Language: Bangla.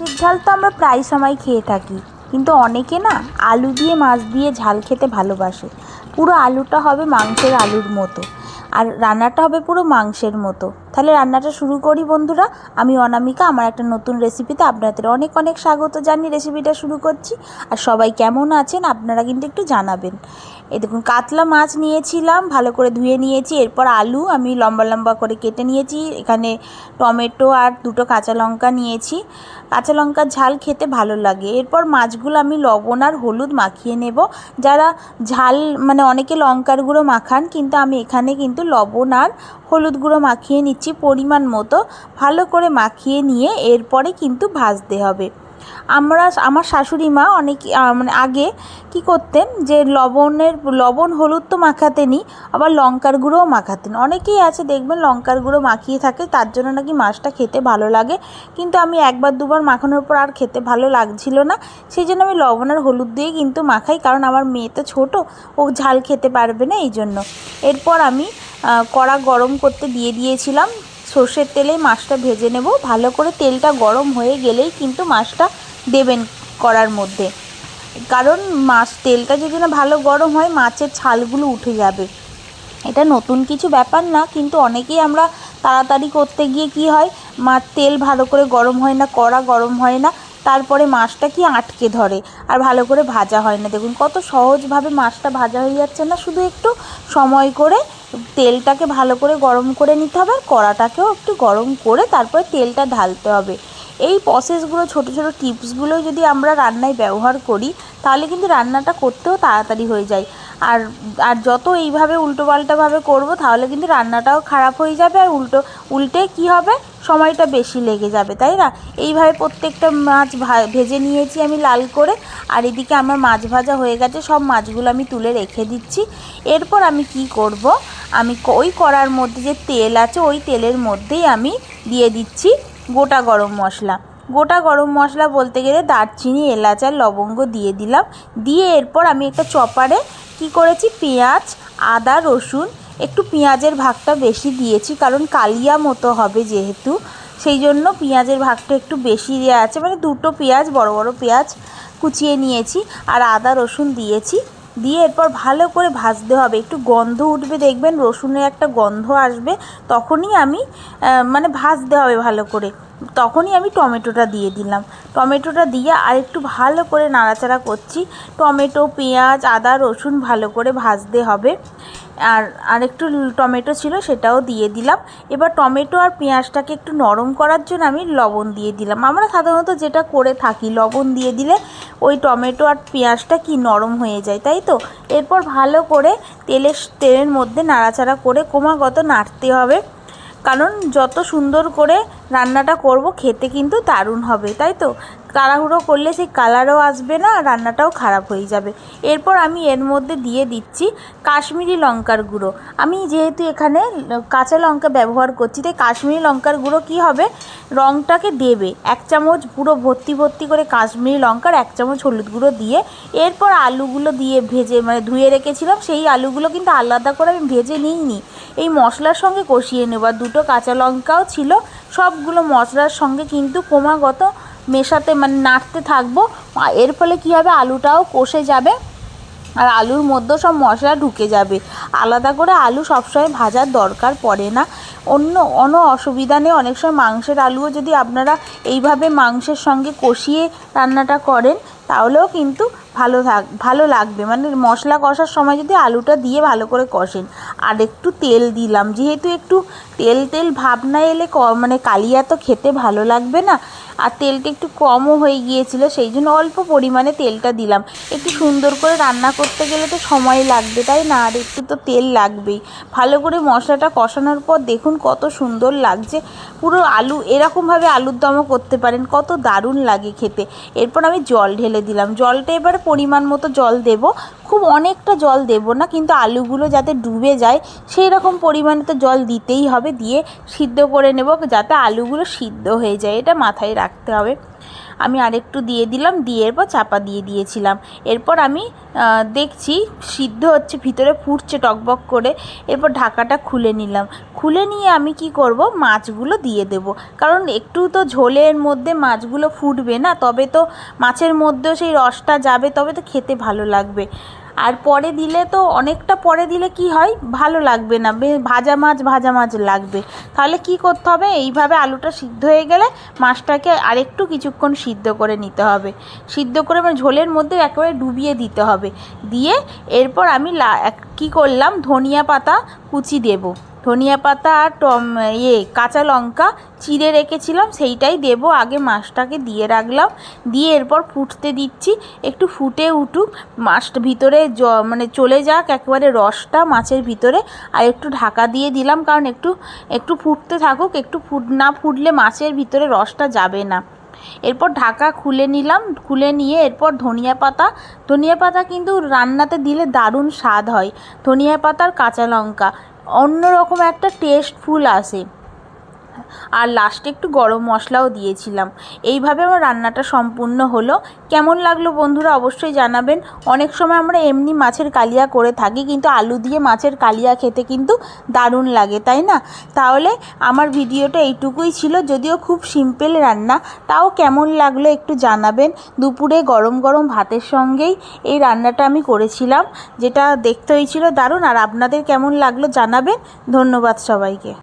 মাছের ঝাল তো আমরা প্রায় সময় খেয়ে থাকি। কিন্তু অনেকে না, আলু দিয়ে মাছ দিয়ে ঝাল খেতে ভালোবাসে। পুরো আলুটা হবে মাংসের আলুর মতো। আর রান্নাটা হবে পুরো মাংসের মতো। তাহলে রান্নাটা শুরু করি বন্ধুরা। আমি অনামিকা, আমার একটা নতুন রেসিপিতে আপনাদের অনেক অনেক স্বাগত জানিয়ে রেসিপিটা শুরু করছি। আর সবাই কেমন আছেন আপনারা কিন্তু একটু জানাবেন। এই দেখুন, কাতলা মাছ নিয়েছিলাম, ভালো করে ধুয়ে নিয়েছি, এরপর আলু আমি লম্বা লম্বা করে কেটে নিয়েছি, এখানে টমেটো আর দুটো কাঁচা লঙ্কা নিয়েছি। কাঁচা লঙ্কার ঝাল খেতে ভালো লাগে। এরপর মাছগুলো আমি লবণ আর হলুদ মাখিয়ে নেব। যারা ঝাল মানে অনেকে লঙ্কার গুঁড়ো মাখান, কিন্তু আমি এখানে কিন্তু লবণ আর হলুদ গুঁড়ো মাখিয়ে নিচ্ছি পরিমাণ মতো। ভালো করে মাখিয়ে নিয়ে এরপরে কিন্তু ভাজতে হবে। আমরা, আমার শাশুড়ি মা অনেক মানে আগে কি করতেন যে লবণের, লবণ হলুদ তো মাখাতেনই, আবার লঙ্কার গুঁড়োও মাখাতেন। অনেকেই আছে দেখবেন লঙ্কার গুঁড়ো মাখিয়ে থাকে, তার জন্য নাকি মাছটা খেতে ভালো লাগে। কিন্তু আমি একবার, দুবার মাখানোর পর আর খেতে ভালো লাগছিল না। সেই জন্য আমি লবণ আর হলুদ দিয়ে কিন্তু মাখাই, কারণ আমার মেয়ে তো ছোটো, ও ঝাল খেতে পারবে না এই জন্য এরপর আমি কড়া গরম করতে দিয়ে দিয়েছিলাম। সর্ষের তেলে মাছটা ভেজে নেব। ভালো করে তেলটা গরম হয়ে গেলেই কিন্তু মাছটা দেবেন কড়ার মধ্যে। কারণ মাছ, তেলটা যদি না ভালো গরম হয়, মাছের ছালগুলো উঠে যাবে। এটা নতুন কিছু ব্যাপার না, কিন্তু অনেকেই আমরা তাড়াতাড়ি করতে গিয়ে কি হয়, মাছ, তেল ভালো করে গরম হয় না, কড়া গরম হয় না, তারপরে মাছটা কি আটকে ধরে আর ভালো করে ভাজা হয় না। দেখুন কত সহজভাবে মাছটা ভাজা হয়ে যাচ্ছে না, শুধু একটু সময় করে তেলটাকে ভালো করে গরম করে নিতে হবে আর কড়াটাকেও একটু গরম করে তারপরে তেলটা ঢালতে হবে। এই প্রসেসগুলো ছোটো ছোটো টিপসগুলো যদি আমরা রান্নায় ব্যবহার করি, তাহলে কিন্তু রান্নাটা করতেও তাড়াতাড়ি হয়ে যায়। আর আর যত এইভাবে উল্টোপাল্টাভাবে করব তাহলে কিন্তু রান্নাটাও খারাপ হয়ে যাবে আর উল্টো, উল্টে কি হবে? সময়টা বেশি লেগে যাবে, তাই না? এইভাবে প্রত্যেকটা মাছ ভেজে নিয়েছি আমি লাল করে। আর এদিকে আমার মাছ ভাজা হয়ে গেছে, সব মাছগুলো আমি তুলে রেখে দিচ্ছি। এরপর আমি কি করব? আমি ওই করার মধ্যে যে তেল আছে, ওই তেলের মধ্যেই আমি দিয়ে দিচ্ছি গোটা গরম মশলা। গোটা গরম মশলা বলতে গেলে দারচিনি, এলাচ আর লবঙ্গ দিয়ে দিলাম। দিয়ে এরপর আমি একটা চপারে কি করেছি? পেঁয়াজ, আদা, রসুন, একটু পেঁয়াজের ভাগটা বেশি দিয়েছি, কারণ কালিয়া মতো হবে যেহেতু। সেই জন্য পেঁয়াজের ভাগটা একটু বেশি দেওয়া আছে। মানে দুটো পেঁয়াজ, বড় বড় পেঁয়াজ কুচিয়ে নিয়েছি আর আদা, রসুন দিয়েছি। দিয়ে এরপর ভালো করে ভাজতে হবে। একটু গন্ধ উঠবে, দেখবেন রসুনের একটা গন্ধ আসবে, তখনই আমি মানে ভাজতে হবে ভালো করে। তখনই আমি টমেটোটা দিয়ে দিলাম। টমেটোটা দিয়ে আর একটু ভালো করে নাড়াচাড়া করছি। টমেটো, পেঁয়াজ, আদা, রসুন ভালো করে ভাজতে হবে। আর আর একটু টমেটো ছিল সেটাও দিয়ে দিলাম। এবার টমেটো আর পেঁয়াজটাকে একটু নরম করার জন্য আমি লবণ দিয়ে দিলাম। আমরা সাধারণত যেটা করে থাকি লবণ দিয়ে দিলে ওই টমেটো আর পেঁয়াজটা কি নরম হয়ে যায়, তাই তো? এরপর ভালো করে তেলের তেলের মধ্যে নাড়াচাড়া করে ক্রমাগত নাড়তে হবে। কারণ যত সুন্দর করে রান্নাটা করব, খেতে কিন্তু দারুণ হবে, তাই তো? তাড়াহুড়ো করলে সেই কালারও আসবে না রান্নাটাও খারাপ হয়ে যাবে। এরপর আমি এর মধ্যে দিয়ে দিচ্ছি কাশ্মীরি লঙ্কার গুঁড়ো। আমি যেহেতু এখানে কাঁচা লঙ্কা ব্যবহার করছি, তাই কাশ্মীরি লঙ্কার গুঁড়ো কী হবে? রঙটাকে দেবে, এক চামচ পুরো ভর্তি ভর্তি করে কাশ্মীরি লঙ্কার, এক চামচ হলুদ গুঁড়ো দিয়ে। এরপর আলুগুলো দিয়ে ভেজে মানে ধুয়ে রেখেছিলাম, সেই আলুগুলো কিন্তু আলাদা করে আমি ভেজে নিইনি। এই মশলার সঙ্গে কষিয়ে নেব। আর দুটো কাঁচা লঙ্কাও ছিল, সবগুলো মশলার সঙ্গে কিন্তু ক্রমাগত মেশাতে মানে নাড়তে থাকব। এর ফলে কী হবে? আলুটাও কষে যাবে। আর আলুর মধ্যেও সব মশলা ঢুকে যাবে। আলাদা করে আলু সবসময় ভাজার দরকার পড়ে না। অন্য অন্য অসুবিধা নেই। অনেক সময় মাংসের আলুও যদি আপনারা এইভাবে মাংসের সঙ্গে কষিয়ে রান্নাটা করেন তাহলেও কিন্তু ভালো থাক, ভালো লাগবে। মানে মশলা কষার সময় যদি আলুটা দিয়ে ভালো করে কষেন, আর একটু তেল দিলাম, যেহেতু একটু তেল তেল ভাব না এলে মানে কালিয়া তো খেতে ভালো লাগবে না আর তেলটা একটু কমও হয়ে গিয়েছিল, সেই জন্য অল্প পরিমাণে তেলটা দিলাম। একটু সুন্দর করে রান্না করতে গেলে তো সময় লাগবে, তাই না? আর একটু তো তেল লাগবেই। ভালো করে মশলাটা কষানোর পর দেখুন কত সুন্দর লাগছে। পুরো আলু, এরকমভাবে আলুর দমও করতে পারেন, কত দারুণ লাগে খেতে। এরপর আমি জল ঢেলে দিলাম। জলটা এবারে পরিমাণ মতো জল দেব। খুব অনেকটা জল দেব না, কিন্তু আলুগুলো যাতে ডুবে যায় সেই রকম পরিমাণে তো জল দিতেই হবে, দিয়ে সিদ্ধ করে নেব, যাতে আলুগুলো সিদ্ধ হয়ে যায়, এটা মাথায় রাখতে হবে। আমি আরেকটু দিয়ে দিলাম, দিয়ে এরপর চাপা দিয়ে দিয়েছিলাম। এরপর আমি দেখছি সিদ্ধ হচ্ছে, ভিতরে ফুটছে টকবক করে। এরপর ঢাকাটা খুলে নিলাম। খুলে নিয়ে আমি কি করব? মাছগুলো দিয়ে দেব। কারণ একটু তো ঝোলের মধ্যে মাছগুলো ফুটবে না, তবে তো মাছের মধ্যেও সেই রসটা যাবে, তবে তো খেতে ভালো লাগবে। আর পরে দিলে তো অনেকটা পরে দিলে কি হয়? ভালো লাগবে না। ভাজা মাছ ভাজা মাছ লাগবে। তাহলে কি করতে হবে? এইভাবে আলুটা সিদ্ধ হয়ে গেলে মাছটাকে আরেকটু কিছুক্ষণ সিদ্ধ করে নিতে হবে। সিদ্ধ করে মানে ঝোলের মধ্যে একেবারে ডুবিয়ে দিতে হবে। দিয়ে এরপর আমি লা কী করলাম? ধনিয়া পাতা কুচি দেবো। ধনিয়া পাতা আর টম ইয়ে কাঁচা লঙ্কা চিড়ে রেখেছিলাম, সেইটাই দেব। আগে মাছটাকে দিয়ে রাখলাম। দিয়ে এরপর ফুটতে দিচ্ছি। একটু ফুটে উঠুক মাছটা ভিতরে জ মানে চলে যাক, একেবারে রসটা মাছের ভিতরে। আর একটু ঢাকা দিয়ে দিলাম, কারণ একটু একটু ফুটতে থাকুক, একটু ফুট, না ফুটলে মাছের ভিতরে রসটা যাবে না। এরপর ঢাকা খুলে নিলাম, খুলে নিয়ে এরপর ধনিয়া পাতা। ধনিয়া পাতা কিন্তু রান্নাতে দিলে দারুণ স্বাদ হয়। ধনিয়া পাতার কাঁচা লঙ্কা। অন্যরকম একটা টেস্টফুল আসে। আর লাস্টে একটু গরম মশলাও দিয়েছিলাম। এইভাবে আমার রান্নাটা সম্পূর্ণ হলো। কেমন লাগল বন্ধুরা অবশ্যই জানাবেন। অনেক সময় আমরা এমনি মাছের কালিয়া করে থাকি, কিন্তু আলু দিয়ে মাছের কালিয়া খেতে কিন্তু দারুণ লাগে, তাই না? তাহলে আমার ভিডিওটা এইটুকুই ছিল। যদিও খুব সিম্পল রান্না, তাও কেমন লাগল একটু জানাবেন। দুপুরে গরম গরম ভাতের সঙ্গেই এই রান্নাটা আমি করেছিলাম, যেটা দেখতে হয়েছিল দারুণ। আর আপনাদের কেমন লাগল জানাবেন। ধন্যবাদ সবাইকে।